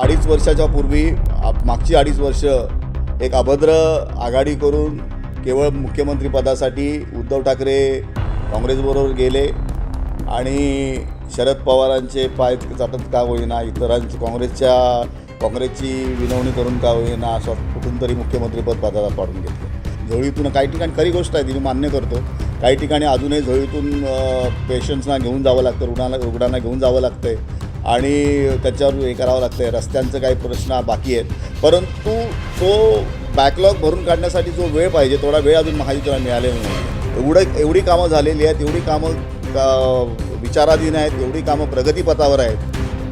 अडीच वर्षाच्या पूर्वी मागची अडीच वर्ष एक अभद्र आघाडी करून केवळ मुख्यमंत्रीपदासाठी उद्धव ठाकरे काँग्रेसबरोबर गेले आणि शरद पवारांचे पाय चाटत का होईना इतरांची काँग्रेसच्या काँग्रेसची विनवणी करून का होईना असं कुठून तरी मुख्यमंत्रीपद पदाला पाडून घेतलं. झोळीतून काही ठिकाणी खरी गोष्ट आहे ती मी मान्य करतो. काही ठिकाणी अजूनही झोळीतून पेशंट्सना घेऊन जावं लागतं रुग्णाला रुग्णांना घेऊन जावं लागतं आहे आणि त्याच्यावर हे करावं लागतं आहे रस्त्यांचं काही प्रश्न बाकी आहेत. परंतु तो बॅकलॉग भरून काढण्यासाठी जो वेळ पाहिजे थोडा वेळ अजून महायुतीला मिळालेला नाही एवढं एवढी कामं झालेली आहेत एवढी कामं का- विचाराधीन आहेत एवढी कामं प्रगतीपथावर आहेत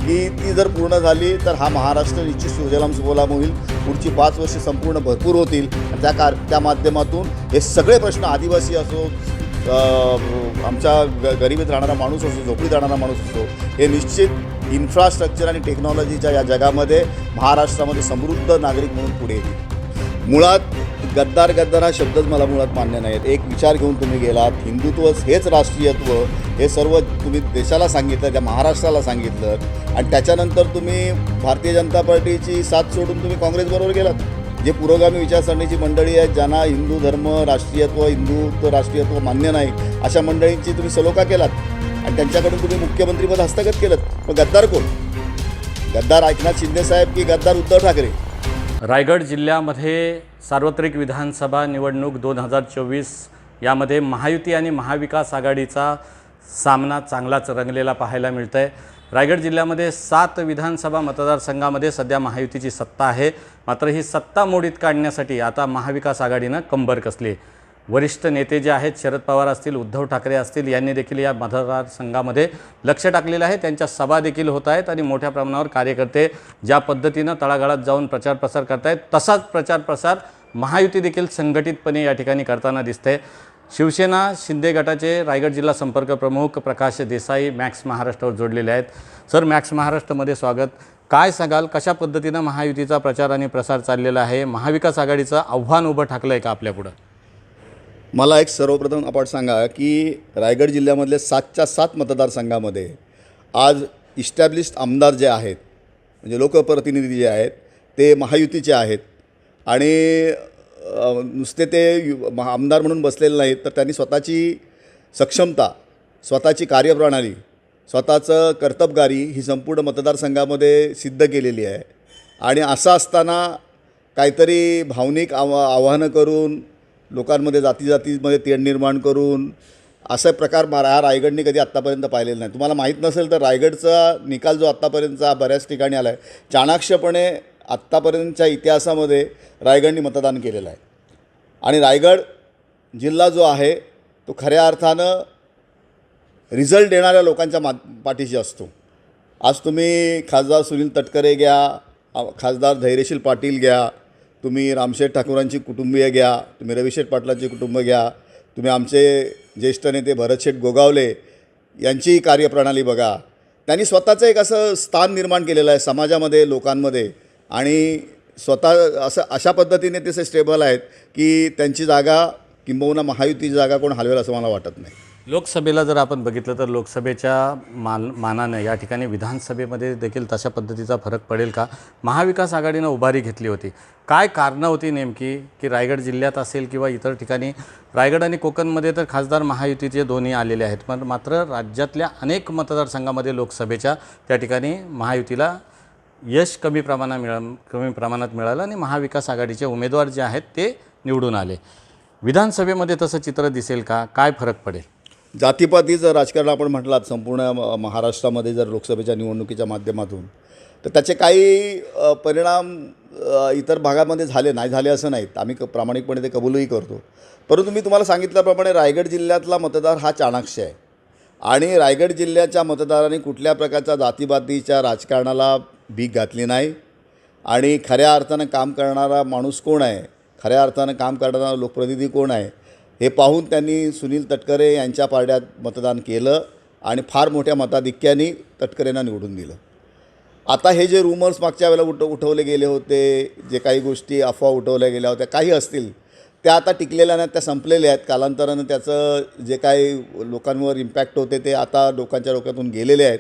की ती जर पूर्ण झाली तर हा महाराष्ट्र निश्चित सुजलाम सुबोलाम होईल. पुढची पाच वर्ष संपूर्ण भरपूर होतील. त्या कार त्या माध्यमातून हे सगळे प्रश्न आदिवासी असो आमच्या ग गरिबीत राहणारा माणूस असो झोपडीत राहणारा माणूस असो हे निश्चित इन्फ्रास्ट्रक्चर आणि टेक्नॉलॉजीच्या या जगामध्ये महाराष्ट्रामध्ये समृद्ध नागरिक म्हणून पुढे येईल. मुळात गद्दार गद्दार हा शब्दच मला मुळात मान्य नाही एक विचार घेऊन तुम्ही गेलात हिंदुत्व हेच राष्ट्रीयत्व हे सर्व तुम्ही देशाला सांगितलं त्या महाराष्ट्राला सांगितलं आणि त्याच्यानंतर तुम्ही भारतीय जनता पार्टीची साथ सोडून तुम्ही काँग्रेसबरोबर गेलात. जे पुरोगामी विचारसरणीची मंडळी आहेत ज्यांना हिंदू धर्म राष्ट्रीयत्व हिंदुत्व राष्ट्रीयत्व मान्य नाही अशा मंडळींची तुम्ही सलोखा केलात. आणि त्यांच्याकडून तुम्ही मुख्यमंत्रीपद हस्तगत केलं मग गद्दार कोण? गद्दार एकनाथ शिंदेसाहेब की गद्दार उद्धव ठाकरे? रायगड जिल्ह्यामध्ये सार्वत्रिक विधानसभा निवडणूक दोन हजार चोवीस यामध्ये महायुती आणि महाविकास आघाडीचा सामना चांगलाच रंगलेला पाहायला मिळतं आहे रायगड जिल्ह्यामध्ये सात विधानसभा मतदारसंघामध्ये सध्या महायुतीची सत्ता आहे. मात्र ही सत्ता मोडीत काढण्यासाठी आता महाविकास आघाडीनं कंबर कसली आहे? वरिष्ठ नेते जे आहेत शरद पवार असतील उद्धव ठाकरे असतील यांनी देखील या मतदारसंघामध्ये लक्ष टाकलेलं आहे. त्यांच्या सभा देखील होत आहेत आणि मोठ्या प्रमाणावर कार्यकर्ते ज्या पद्धतीनं तळागाळात जाऊन प्रचार प्रसार करतायत तसाच प्रचार प्रसार महायुती देखील संघटितपणे या ठिकाणी करताना दिसते शिवसेना शिंदे गटाचे रायगड जिल्हा संपर्क प्रमुख प्रकाश देसाई मॅक्स महाराष्ट्रावर जोडलेले आहेत. सर मॅक्स महाराष्ट्रामध्ये स्वागत. काय सांगाल कशा पद्धतीनं महायुतीचा प्रचार आणि प्रसार चाललेला आहे? महाविकास आघाडीचं आव्हान उभं ठाकलं आहे का आपल्यापुढं मला एक सर्वप्रथम आपण सांगा की रायगड जिल्ह्यामधले सातच्या सात मतदारसंघामध्ये आज इस्टॅब्लिश्ड आमदार जे आहेत म्हणजे लोकप्रतिनिधी जे आहेत ते महायुतीचे आहेत. आणि नुसते ते यु- महा- आमदार म्हणून बसलेले नाहीत तर त्यांनी स्वतःची सक्षमता स्वतःची कार्यप्रणाली स्वतःचं कर्तबगारी ही संपूर्ण मतदारसंघामध्ये सिद्ध केलेली आहे. आणि असं असताना काहीतरी भावनिक आव आव्हानं करून लोकांमध्ये जाती जातीमध्ये तेढ निर्माण करून असा प्रकार मा हा रायगडने कधी आत्तापर्यंत पाहिलेला नाही. तुम्हाला माहीत नसेल तर रायगडचा निकाल जो आत्तापर्यंतचा बऱ्याच ठिकाणी आला आहे चाणाक्षपणे आत्तापर्यंतच्या इतिहासामध्ये रायगडने मतदान केलेलं आहे. आणि रायगड जिल्हा जो आहे तो खऱ्या अर्थानं रिझल्ट देणाऱ्या लोकांच्या मा पाठीशी असतो. आज तुम्ही खासदार सुनील तटकरे घ्या खासदार धैर्यशील पाटील घ्या तुम्ही रामशेठ ठाकूरांची कुटुंबीय घ्या तुम्ही रविशेठ पाटलांची कुटुंब घ्या तुम्ही आमचे ज्येष्ठ नेते भरतशेठ गोगावले यांची कार्यप्रणाली बघा. त्यांनी स्वतःचं एक असं स्थान निर्माण केलेलं आहे समाजामध्ये लोकांमध्ये आणि स्वतः असं अशा पद्धतीने ते स्टेबल आहेत की त्यांची जागा किंबहुना महायुतीची जागा कोण हलवेल असं मला वाटत नाही. लोकसभेला जर आपण बघितलं तर लोकसभेच्या मान मानानं या ठिकाणी विधानसभेमध्ये देखील तशा पद्धतीचा फरक पडेल का? महाविकास आघाडीनं उभारी घेतली होती. काय कारणं होती नेमकी? की रायगड जिल्ह्यात असेल किंवा इतर ठिकाणी? रायगड आणि कोकणमध्ये तर खासदार महायुतीचे दोन्ही आलेले आहेत. पण मात्र राज्यातल्या अनेक मतदारसंघामध्ये लोकसभेच्या त्या ठिकाणी महायुतीला यश कमी प्रमाणात मिळा कमी प्रमाणात मिळालं आणि महाविकास आघाडीचे उमेदवार जे आहेत ते निवडून आले. विधानसभेमध्ये तसं चित्र दिसेल का? काय फरक पडेल? जातीपातीचं राजकारण आपण म्हटलात संपूर्ण महाराष्ट्रामध्ये जर लोकसभेच्या निवडणुकीच्या माध्यमातून तर त्याचे काही परिणाम इतर भागामध्ये झाले नाही झाले असं नाहीत. आम्ही क प्रामाणिकपणे ते कबूलही करतो. परंतु मी तुम्हाला सांगितल्याप्रमाणे रायगड जिल्ह्यातला मतदार हा चाणाक्ष आहे. आणि रायगड जिल्ह्याच्या मतदारांनी कुठल्या प्रकारच्या जातीपातीच्या राजकारणाला भीक घातली नाही. आणि खऱ्या अर्थानं काम करणारा माणूस कोण आहे? खऱ्या अर्थानं काम करणारा लोकप्रतिनिधी कोण आहे? हे पाहून त्यांनी सुनील तटकरे यांच्या पारड्यात मतदान केलं आणि फार मोठ्या मताधिक्याने तटकरेंना निवडून दिलं. आता हे जे रूमर्स मागच्या वेळेला उठ उठवले गेले होते जे काही गोष्टी अफवा उठवल्या गेल्या होत्या काही असतील त्या आता टिकलेल्या नाहीत त्या संपलेल्या आहेत. कालांतरानं त्याचं जे काही लोकांवर इम्पॅक्ट होते ते आता लोकांच्या डोक्यातून गेलेले आहेत.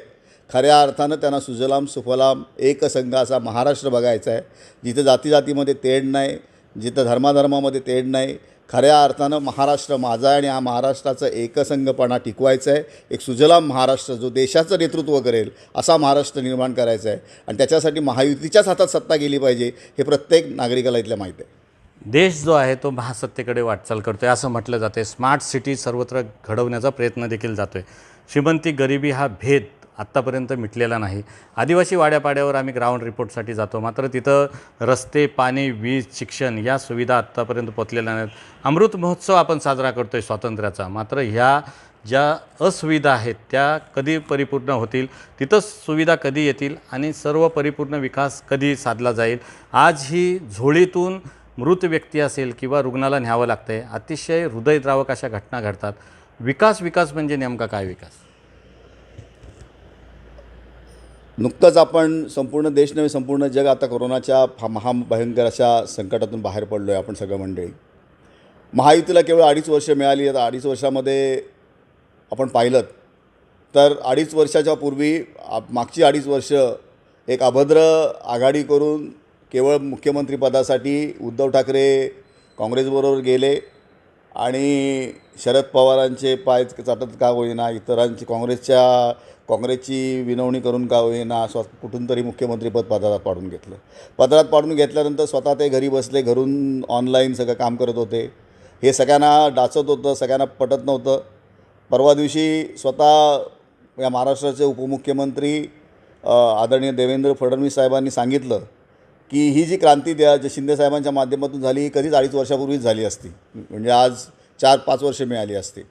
खऱ्या अर्थानं त्यांना सुजलाम सुफलाम एकसंघ असा महाराष्ट्र बघायचा आहे जिथं जाती जातीमध्ये तेढ नाही जिथं धर्माधर्मामध्ये तेढ नाही खऱ्या अर्थानं महाराष्ट्र माझा आहे आणि हा महाराष्ट्राचं एकसंघपणा टिकवायचा आहे. एक सुजलाम महाराष्ट्र जो देशाचं नेतृत्व करेल असा महाराष्ट्र निर्माण करायचा आहे. आणि त्याच्यासाठी महायुतीच्याच हातात सत्ता गेली पाहिजे हे प्रत्येक नागरिकाला इथल्या माहीत आहे. देश जो आहे तो महासत्तेकडे वाटचाल करतो आहे असं म्हटलं जाते स्मार्ट सिटी सर्वत्र घडवण्याचा प्रयत्न देखील जातो आहे श्रीमंती गरिबी हा भेद आत्तापर्यंत मिटलेला नाही. आदिवासी वाड्यापाड्यावर आम्ही ग्राउंड रिपोर्टसाठी जातो. मात्र तिथं रस्ते पाणी वीज शिक्षण या सुविधा आत्तापर्यंत पोचलेल्या नाहीत. अमृत महोत्सव आपण साजरा करतो आहे स्वातंत्र्याचा. मात्र ह्या ज्या असुविधा आहेत त्या कधी परिपूर्ण होतील? तिथंच सुविधा कधी येतील आणि सर्व परिपूर्ण विकास कधी साधला जाईल? आज ही झोळीतून मृत व्यक्ती असेल किंवा रुग्णाला न्यावं लागतं आहे अतिशय हृदयद्रावक अशा घटना घडतात. विकास विकास म्हणजे नेमका काय विकास? नुकतंच आपण संपूर्ण देश नव्हे संपूर्ण जग आता कोरोनाच्या फा महाभयंकर अशा संकटातून बाहेर पडलो आहे आपण सगळं मंडळी. महायुतीला केवळ अडीच वर्ष मिळाली आता अडीच वर्षामध्ये आपण पाहिलं तर अडीच वर्षाच्या पूर्वी मागची अडीच वर्ष एक अभद्र आघाडी करून केवळ मुख्यमंत्रीपदासाठी उद्धव ठाकरे काँग्रेसबरोबर गेले. आणि शरद पवारांचे पाय चाटत का होईना इतरांची काँग्रेसच्या काँग्रेसची विनवणी करून का होईना स्व कुठून तरी मुख्यमंत्रीपद पदरात पाडून घेतलं. पदरात पाडून घेतल्यानंतर स्वतः ते घरी बसले घरून ऑनलाईन सगळं काम करत होते. हे सगळ्यांना डाचत होतं सगळ्यांना पटत नव्हतं. परवा दिवशी स्वतः या महाराष्ट्राचे उपमुख्यमंत्री आदरणीय देवेंद्र फडणवीस साहेबांनी सांगितलं की ही जी क्रांती द्या जे शिंदेसाहेबांच्या माध्यमातून झाली ही कधीच अडीच वर्षापूर्वीच झाली असती. म्हणजे आज चार पाच वर्ष मिळाली असती.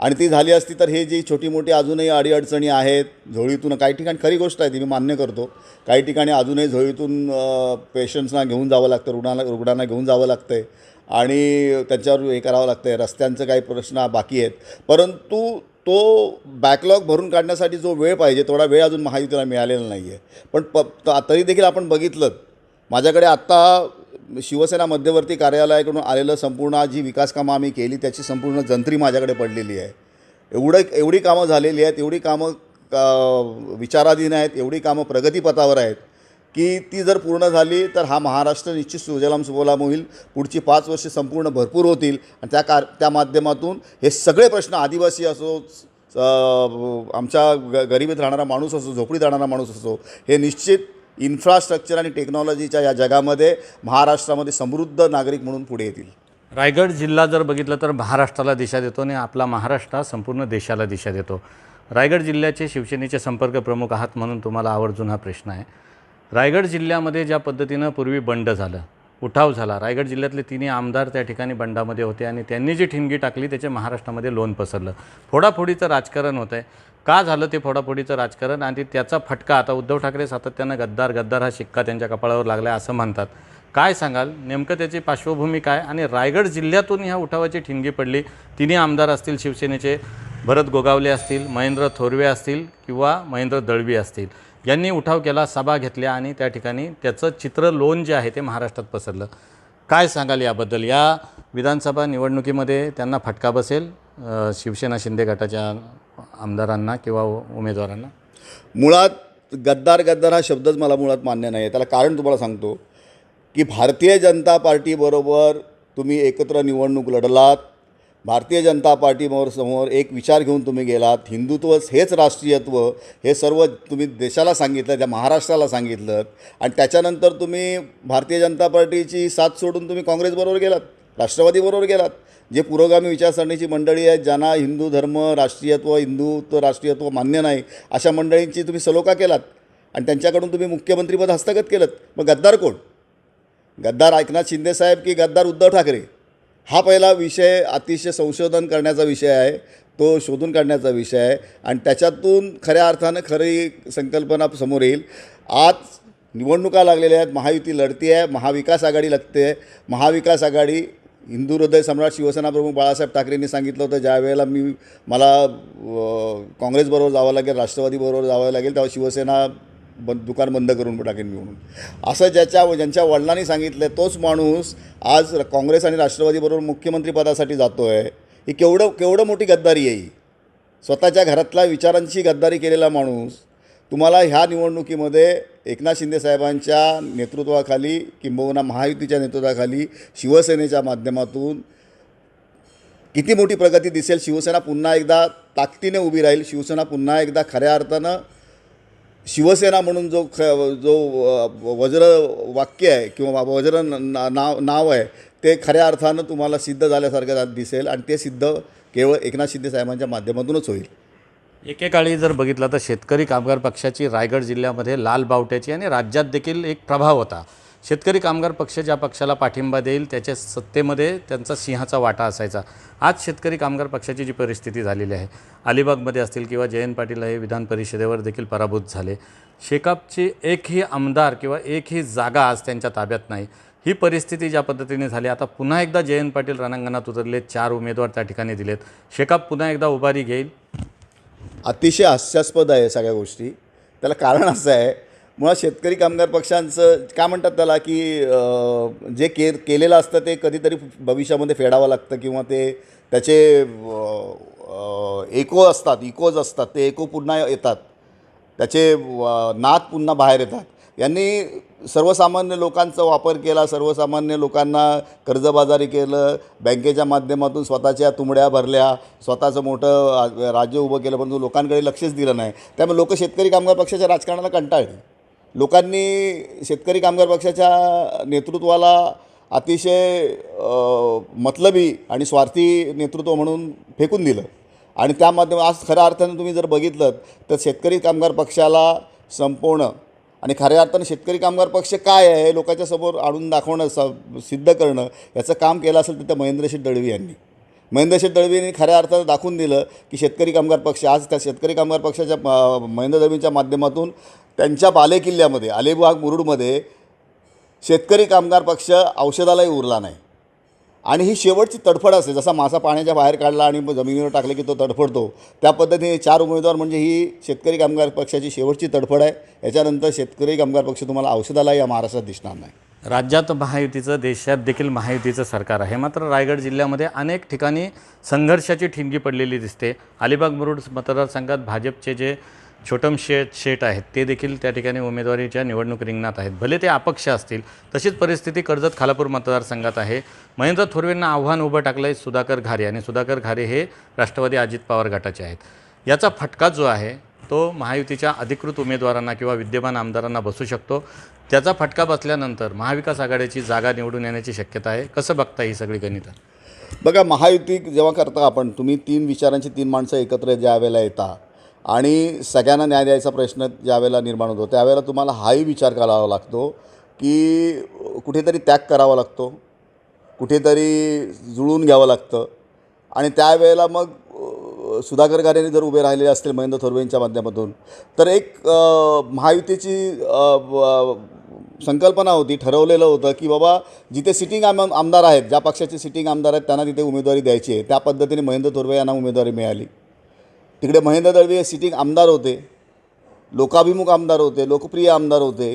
आणि ती झाली असती तर हे जी छोटी मोठी अजूनही अडीअडचणी आहेत झोळीतून काही ठिकाणी खरी गोष्ट आहे ती मी मान्य करतो. काही ठिकाणी अजूनही झोळीतून पेशंट्सना घेऊन जावं लागतं रुग्णाला रुग्णांना घेऊन जावं लागतं आहे आणि त्याच्यावर हे करावं लागतं आहे रस्त्यांचं काही प्रश्न बाकी आहेत. परंतु तो बॅकलॉग भरून काढण्यासाठी जो वेळ पाहिजे तेवढा वेळ अजून महायुतीला मिळालेला नाही आहे पण प तरी देखील आपण बघितलं माझ्याकडे आत्ता शिवसेना मध्यवर्ती कार्यालयाकडून आलेलं संपूर्ण जी विकासकामं आम्ही केली त्याची संपूर्ण जंत्री माझ्याकडे पडलेली आहे. एवढं एवढी कामं झालेली आहेत एवढी कामं का विचाराधीन आहेत एवढी कामं प्रगतीपथावर आहेत की ती जर पूर्ण झाली तर हा महाराष्ट्र निश्चित सुजलाम सुफलाम होईल पुढची पाच वर्षे संपूर्ण भरपूर होतील आणि त्या कार त्या माध्यमातून हे सगळे प्रश्न आदिवासी असो आमच्या ग गरिबीत राहणारा माणूस असो झोपडीत राहणारा माणूस असो हे निश्चित इन्फ्रास्ट्रक्चर आणि टेक्नॉलॉजीच्या या जगामध्ये महाराष्ट्रामध्ये समृद्ध नागरिक म्हणून पुढे येतील. रायगड जिल्हा जर बघितलं तर महाराष्ट्राला दिशा देतो आणि आपला महाराष्ट्र हा संपूर्ण देशाला दिशा देतो. रायगड जिल्ह्याचे शिवसेनेचे संपर्क प्रमुख आहात म्हणून तुम्हाला आवर्जून हा प्रश्न आहे. रायगड जिल्ह्यामध्ये ज्या पद्धतीनं पूर्वी बंड झालं उठाव झाला. रायगड जिल्ह्यातले तिन्ही आमदार त्या ठिकाणी बंडामध्ये होते आणि त्यांनी जी ठिणगी टाकली त्याचे महाराष्ट्रामध्ये लोन पसरलं. फोडाफोडीचं राजकारण होतं आहे का झालं ते फोडाफोडीचं राजकारण? आणि त्याचा फटका आता उद्धव ठाकरे सातत्यानं गद्दार गद्दार हा शिक्का त्यांच्या कपाळावर लागला आहे असं म्हणतात. काय सांगाल? नेमकं त्याची पार्श्वभूमी काय? आणि रायगड जिल्ह्यातून ह्या उठावाची ठिणगी पडली. तिन्ही आमदार असतील शिवसेनेचे भरत गोगावले असतील महेंद्र थोरवे असतील किंवा महेंद्र दळवी असतील. यांनी उठाव केला सभा घेतल्या आणि त्या ठिकाणी त्याचं चित्र लोन जे आहे ते महाराष्ट्रात पसरलं. काय सांगाल याबद्दल? या विधानसभा निवडणुकीमध्ये त्यांना फटका बसेल शिवसेना शिंदे गटाच्या आमदारांना किंवा उमेदवारांना? मुळात गद्दार गद्दार हा शब्दच मला मुळात मान्य नाही आहे त्याला कारण तुम्हाला सांगतो की भारतीय जनता पार्टीबरोबर तुम्ही एकत्र निवडणूक लढलात भारतीय जनता पार्टीमोर समोर एक विचार घेऊन तुम्ही गेलात. हिंदुत्वच हेच राष्ट्रीयत्व. हे सर्व तुम्ही देशाला सांगितलं त्या महाराष्ट्राला सांगितलं. आणि त्याच्यानंतर तुम्ही भारतीय जनता पार्टीची साथ सोडून तुम्ही काँग्रेसबरोबर गेलात राष्ट्रवादीबरोबर गेलात. जे पुरोगामी विचारसरणीची मंडळी आहेत ज्यांना हिंदू धर्म राष्ट्रीयत्व हिंदुत्व राष्ट्रीयत्व मान्य नाही अशा मंडळींची तुम्ही सलोखा केलात. आणि त्यांच्याकडून तुम्ही मुख्यमंत्रीपद हस्तगत केलं मग गद्दार कोण? गद्दार एकनाथ शिंदेसाहेब की गद्दार उद्धव ठाकरे? हा पहिला विषय अतिशय संशोधन करण्याचा विषय आहे. तो शोधून काढण्याचा विषय आहे. आणि त्याच्यातून खऱ्या अर्थानं खरी संकल्पना समोर येईल. आज निवडणुका लागलेल्या आहेत. महायुती लढती आहे. महाविकास आघाडी लागते आहे. महाविकास आघाडी हिंदू हृदय सम्राट शिवसेना प्रमुख बाळासाहेब ठाकरेंनी सांगितलं होतं. ज्या वेळेला मी मला काँग्रेसबरोबर जावं लागेल राष्ट्रवादीबरोबर जावं लागेल तेव्हा शिवसेना बंद दुकान बंद करून टाकेन मी म्हणून. असं ज्याच्या ज्यांच्या वडिलांनी सांगितलं तोच माणूस आज काँग्रेस आणि राष्ट्रवादीबरोबर मुख्यमंत्रीपदासाठी जातो आहे ही केवढं केवढं मोठी गद्दारी आहे ही. स्वतःच्या घरातल्या विचारांची गद्दारी केलेला माणूस. तुम्हाला ह्या निवडणुकीमध्ये एकनाथ शिंदे साहेबांच्या नेतृत्वाखाली किंबहुना महायुतीच्या नेतृत्वाखाली शिवसेनेच्या माध्यमातून किती मोठी प्रगती दिसेल शिवसेना पुन्हा एकदा ताकदीने उभी राहील शिवसेना पुन्हा एकदा खऱ्या अर्थानं शिवसेना म्हणून जो ख जो वज्र वाक्य आहे किंवा वज्र ना- नाव नाव आहे ते खऱ्या अर्थानं तुम्हाला सिद्ध झाल्यासारखं दिसेल आणि ते सिद्ध केवळ एकनाथ शिंदे साहेबांच्या माध्यमातूनच होईल. एकेकाळी जर बघितलं तर शेतकरी कामगार पक्षाची रायगड जिल्ह्यामध्ये लाल बावट्याची आणि राज्यात देखील एक प्रभाव होता. शेतकरी कामगार पक्ष ज्या पक्षाला पाठिंबा देईल त्याच्या सत्तेमध्ये त्यांचा सिंहाचा वाटा असायचा. आज शेतकरी कामगार पक्षाची जी परिस्थिती झालेली आहे अलिबागमध्ये असतील किंवा जयंत पाटील हे विधान परिषदेवर देखील पराभूत झाले. शेकापची एकही आमदार किंवा एकही जागा आज त्यांच्या ताब्यात नाही. ही परिस्थिती ज्या पद्धतीने झाली आता पुन्हा एकदा जयंत पाटील रणांगणात उतरले चार उमेदवार त्या ठिकाणी दिलेत. शेकाप पुन्हा एकदा उभारी घेईल. अतिशय हास्यास्पद आहे सगळ्या गोष्टी. त्याला कारण असं आहे मुळात शेतकरी कामगार पक्षांचं काय म्हणतात त्याला की जे के केलेलं असतं ते कधीतरी भविष्यामध्ये फेडावं लागतं किंवा ते त्याचे एको असतात इकोज असतात ते एको पुन्हा येतात. त्याचे नाद पुन्हा बाहेर येतात. यांनी सर्वसामान्य लोकांचा वापर केला सर्वसामान्य लोकांना कर्जबाजारी केलं बँकेच्या माध्यमातून स्वतःच्या तुंबड्या भरल्या स्वतःचं मोठं राज्य उभं केलं परंतु लोकांकडे लक्षच दिलं नाही. त्यामुळे लोक शेतकरी कामगार पक्षाच्या राजकारणाला कंटाळली. लोकांनी शेतकरी कामगार पक्षाच्या नेतृत्वाला अतिशय मतलबी आणि स्वार्थी नेतृत्व म्हणून फेकून दिलं. आणि त्या माध्यम आज खऱ्या अर्थानं तुम्ही जर बघितलं तर शेतकरी कामगार पक्षाला संपवणं आणि खऱ्या अर्थानं शेतकरी कामगार पक्ष काय आहे हे लोकांच्या समोर आणून दाखवणं स सिद्ध करणं याचं काम केलं असेल तर त्या महेंद्रशेठ दळवी यांनी. महेंद्रशेठ दळवी यांनी खऱ्या अर्थानं दाखवून दिलं की शेतकरी कामगार पक्ष आज त्या शेतकरी कामगार पक्षाच्या महेंद्र दळवींच्या माध्यमातून त्यांच्या बालेकिल्ल्यामध्ये अलिबाग मुरुडमध्ये शेतकरी कामगार पक्ष औषधालाही उरला नाही. आणि ही शेवटची तडफड असते जसा मासा पाण्याच्या बाहेर काढला आणि जमिनीवर टाकले की तो तडफडतो त्या पद्धतीने चार उमेदवार म्हणजे ही शेतकरी कामगार पक्षाची शेवटची तडफड आहे. याच्यानंतर शेतकरी कामगार पक्ष तुम्हाला औषधाला या महाराष्ट्रात दिसणार नाही. राज्यात महायुतीचं देशात देखील महायुतीचं सरकार आहे. मात्र रायगड जिल्ह्यामध्ये अनेक ठिकाणी संघर्षाची ठिणगी पडलेली दिसते. अलिबाग मुरुड मतदारसंघात भाजपचे जे छोटम शेठ शेट आहेत ते देखील त्या ठिकाणी उमेदवारीच्या निवडणूक रिंगणात आहेत. भले ते अपक्ष असतील तशीच परिस्थिती कर्जत खालापूर मतदारसंघात आहे. महेंद्र थोरवेंना आव्हान उभं टाकलं आहे सुधाकर घारे आणि सुधाकर घारे हे राष्ट्रवादी अजित पवार गटाचे आहेत. याचा फटका जो आहे तो महायुतीच्या अधिकृत उमेदवारांना किंवा विद्यमान आमदारांना बसू शकतो. त्याचा फटका बसल्यानंतर महाविकास आघाडीची जागा निवडून येण्याची शक्यता आहे. कसं बघता ही सगळी गणितं? बघा महायुती जेव्हा करता आपण तुम्ही तीन विचारांची तीन माणसं एकत्र ज्या वेळेला येता आणि सगळ्यांना न्याय द्यायचा प्रश्न ज्यावेळेला निर्माण होतो त्यावेळेला तुम्हाला हाही विचार करावा लागतो की कुठेतरी त्याग करावा लागतो कुठेतरी जुळून घ्यावं लागतं. आणि त्यावेळेला मग सुधाकर गारेंनी जर उभे राहिलेले असतील महेंद्र थोरवेंच्या माध्यमातून तर एक महायुतीची संकल्पना होती ठरवलेलं होतं की बाबा जिथे सिटिंग आम आमदार आहेत ज्या पक्षाचे सिटिंग आमदार आहेत त्यांना तिथे उमेदवारी द्यायची आहे. त्या पद्धतीने महेंद्र थोरवे यांना उमेदवारी मिळाली. तिकडे महेंद्र दळवी हे सिटिंग आमदार होते. लोकाभिमुख आमदार होते लोकप्रिय आमदार होते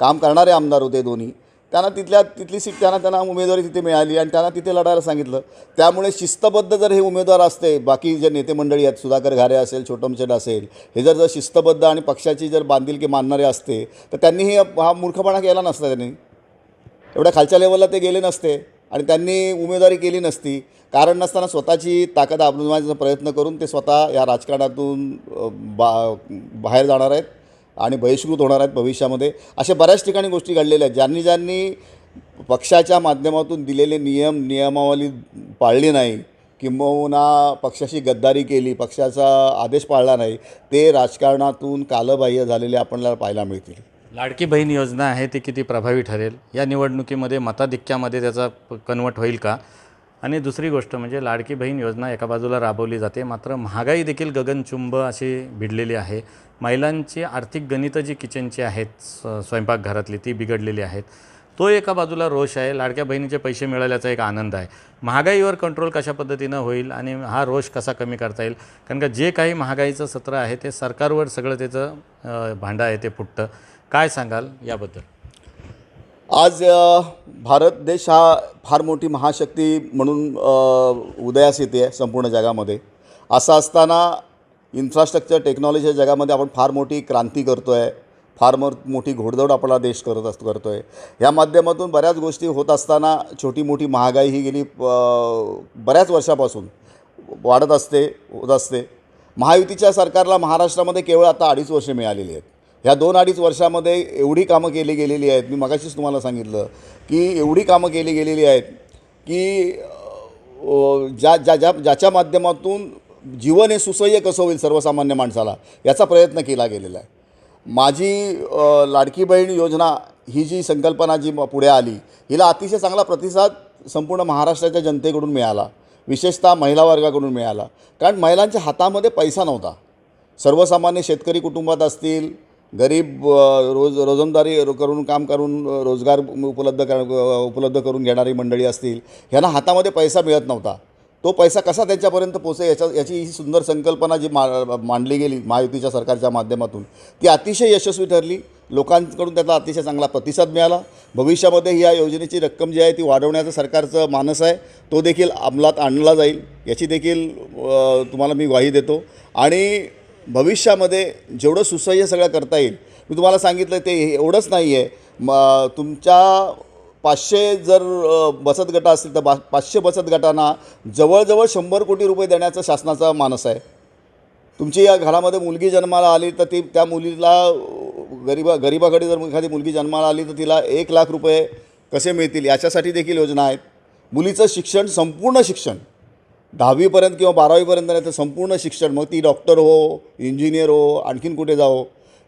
काम करणारे आमदार होते दोन्ही. त्यांना तिथल्या तिथली सीट त्यांना त्यांना उमेदवारी तिथे मिळाली आणि त्यांना तिथे लढायला सांगितलं. त्यामुळे शिस्तबद्ध जर हे उमेदवार असते बाकी जे नेते मंडळी आहेत सुधाकर घारे असेल छोटमशेठ असेल हे जर जर शिस्तबद्ध आणि पक्षाची जर बांधिलकी मानणारे असते तर त्यांनी हे हा मूर्खपणा केला नसता त्यांनी. एवढ्या खालच्या लेवलला ते गेले नसते. आणि त्यांनी उमेदवारी केली नसती. कारण नसताना स्वतःची ताकद आजमावण्याचा प्रयत्न करून ते स्वतः या राजकारणातून बा बाहेर जाणार आहेत आणि बहिष्कृत होणार आहेत भविष्यामध्ये. अशा बऱ्याच ठिकाणी गोष्टी घडलेल्या आहेत. ज्यांनी ज्यांनी पक्षाच्या माध्यमातून दिलेले नियम नियमावली पाळली नाही किंबहुना पक्षाशी गद्दारी केली पक्षाचा आदेश पाळला नाही ते राजकारणातून कालबाह्य झालेले आपल्याला पाहायला मिळतील. लाडकी बहीण योजना आहे ती किती प्रभावी ठरेल? या निवडणुकीमध्ये मताधिक्यामध्ये त्याचा कन्वर्ट होईल का? आणि दुसरी गोष्ट म्हणजे लाडकी बहीण योजना एका बाजूला राबवली जाते मात्र महागाई देखील गगनचुंब अशी भिडलेली आहे. महिलांची आर्थिक गणितं जी किचनची आहेत स्वयंपाकघरातली ती बिघडलेली आहेत. तो एका बाजूला रोष आहे लाडक्या बहिणीचे पैसे मिळाल्याचा एक आनंद आहे. महागाईवर कंट्रोल कशा पद्धतीनं होईल आणि हा रोष कसा कमी करता येईल? कारण का जे काही महागाईचं सत्र आहे ते सरकारवर सगळं त्याचं भांडं आहे ते फुटतं. काय सांगाल याबद्दल? आज भारत देश हा फार मोठी महाशक्ती म्हणून उदयास येते आहे संपूर्ण जगामध्ये. असं असताना इन्फ्रास्ट्रक्चर टेक्नॉलॉजीच्या जगामध्ये आपण फार मोठी क्रांती करतो आहे फार मोठी घोडदौड आपला देश करत असतो करतो आहे या माध्यमातून बऱ्याच गोष्टी होत असताना छोटी मोठी महागाई ही गेली बऱ्याच वर्षापासून वाढत असते होत असते. महायुतीच्या सरकारला महाराष्ट्रामध्ये केवळ आता अडीच वर्षे मिळालेली आहेत. ह्या दोन अडीच वर्षामध्ये एवढी कामं केली गेलेली आहेत. मी मगाशीच तुम्हाला सांगितलं की एवढी कामं केली गेलेली आहेत की ज्या ज्या ज्या ज्याच्या माध्यमातून जीवन हे सुसह्य कसं होईल सर्वसामान्य माणसाला याचा प्रयत्न केला गेलेला आहे. माझी लाडकी बहीण योजना ही जी संकल्पना जी म- पुढे आली हिला अतिशय चांगला प्रतिसाद संपूर्ण महाराष्ट्राच्या जनतेकडून मिळाला विशेषतः महिला वर्गाकडून मिळाला. कारण महिलांच्या हातामध्ये पैसा नव्हता. सर्वसामान्य शेतकरी कुटुंबात असतील गरीब रोज रोजंदारी करून काम करून रोजगार उपलब्ध कर उपलब्ध करून घेणारी मंडळी असतील ह्यांना हातामध्ये पैसा मिळत नव्हता. तो पैसा कसा त्यांच्यापर्यंत पोचे याच्या याची ही सुंदर संकल्पना जी मा मांडली गेली महायुतीच्या सरकारच्या माध्यमातून ती अतिशय यशस्वी ठरली. लोकांकडून त्याचा अतिशय चांगला प्रतिसाद मिळाला. भविष्यामध्ये या योजनेची रक्कम जी आहे ती वाढवण्याचं सरकारचं मानस आहे. तो देखील अंमलात आणला जाईल. याची देखील तुम्हाला मी ग्वाही देतो. आणि भविष्यामध्ये जेवढं सुसह्य सगळं करता येईल मी तुम्हाला सांगितलं ते एवढंच नाही आहे म तुमच्या पाचशे जर बचत गटं असतील तर बा पाचशे बचत गटांना जवळजवळ शंभर कोटी रुपये देण्याचा शासनाचा मानस आहे. तुमची या घरामध्ये मुलगी जन्माला आली तर ती त्या मुलीला गरीबा गरिबा गरिबाकडे जर एखादी मुलगी जन्माला आली तर तिला एक लाख रुपये कसे मिळतील याच्यासाठी देखील योजना आहेत. मुलीचं शिक्षण संपूर्ण शिक्षण दहावीपर्यंत किंवा बारावीपर्यंत नाही तर संपूर्ण शिक्षण मग ती डॉक्टर हो इंजिनियर हो आणखीन कुठे जाओ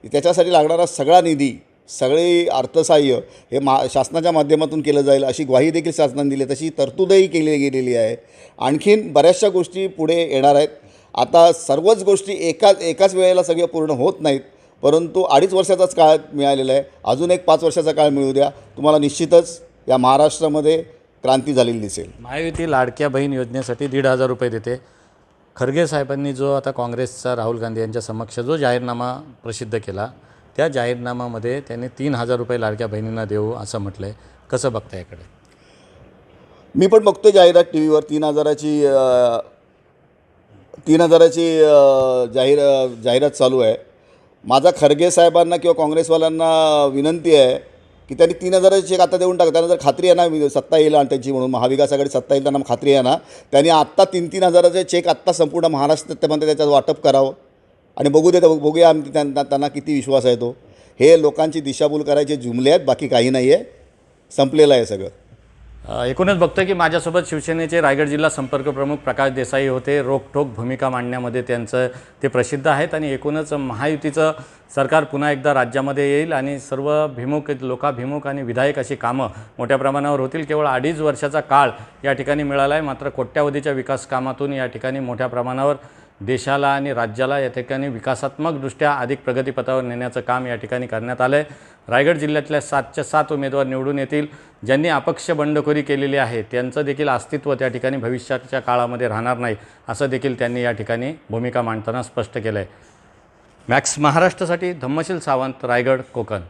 त्याच्यासाठी लागणारा सगळा निधी सगळे अर्थसहाय्य हे मा शासनाच्या माध्यमातून केलं जाईल अशी ग्वाही देखील शासनाने दिली तशी तरतूदही केली गेलेली आहे. आणखीन बऱ्याचशा गोष्टी पुढे येणार आहेत. आता सर्वच गोष्टी एकाच एकाच वेळेला सगळ्या पूर्ण होत नाहीत परंतु अडीच वर्षाचाच काळ मिळालेला आहे. अजून एक पाच वर्षाचा काळ मिळू द्या. तुम्हाला निश्चितच या महाराष्ट्रामध्ये क्रांती झालेली दिसेल. महायुती लाडक्या बहीण योजनेसाठी दीड हजार रुपये देते. खरगे साहेबांनी जो आता काँग्रेसचा राहुल गांधी यांच्या समक्ष जो जाहीरनामा प्रसिद्ध केला त्या जाहीरनामामध्ये त्यांनी तीन हजार रुपये लाडक्या बहिणींना देऊ असं म्हटलं आहे कसं बघता याकडे? मी पण बघतो जाहिरात टी व्हीवर तीन हजाराची तीन हजाराची जाहीर जाहिरात चालू आहे. माझा खरगे साहेबांना किंवा काँग्रेसवाल्यांना विनंती आहे की त्यांनी तीन हजाराचे चेक आता देऊन टाका त्यांना जर खात्री आहे ना सत्ता येईल आणि त्यांची म्हणून महाविकास आघाडी सत्ता येईल त्यांना खात्री आहे ना त्यांनी आत्ता तीन तीन हजाराचे चेक आत्ता संपूर्ण महाराष्ट्रामध्ये त्याच्यात वाटप करावं. आणि बघू दे बघूया आम्ही त्यांना त्यांना किती विश्वास आहे तो. हे लोकांची दिशाभूल करायचे जुमले आहेत बाकी काही नाही आहे संपलेलं आहे सगळं. एकूणच बघतो की माझ्यासोबत शिवसेनेचे रायगड जिल्हा संपर्क प्रमुख प्रकाश देसाई होते. रोखठोक भूमिका मांडण्यामध्ये त्यांचं ते प्रसिद्ध आहेत आणि एकूणच महायुतीचं सरकार पुन्हा एकदा राज्यामध्ये येईल आणि सर्व भिमुख लोकाभिमुख आणि विधायक अशी कामं मोठ्या प्रमाणावर होतील. केवळ अडीच वर्षाचा काळ या ठिकाणी मिळाला आहे मात्र कोट्यावधीच्या विकास कामातून या ठिकाणी मोठ्या प्रमाणावर देशाला आणि राज्याला या ठिकाणी विकासात्मकदृष्ट्या अधिक प्रगतीपथावर नेण्याचं काम या ठिकाणी करण्यात आलं आहे रायगड जिल्ह्यातल्या सातच्या सात उमेदवार निवडून येतील. ज्यांनी अपक्ष बंडखोरी केलेली आहे त्यांचं देखील अस्तित्व त्या ठिकाणी भविष्याच्या काळामध्ये राहणार नाही असं देखील त्यांनी या ठिकाणी भूमिका मांडताना स्पष्ट केलं आहे मॅक्स महाराष्ट्रासाठी धम्मशील सावंत रायगड कोकण.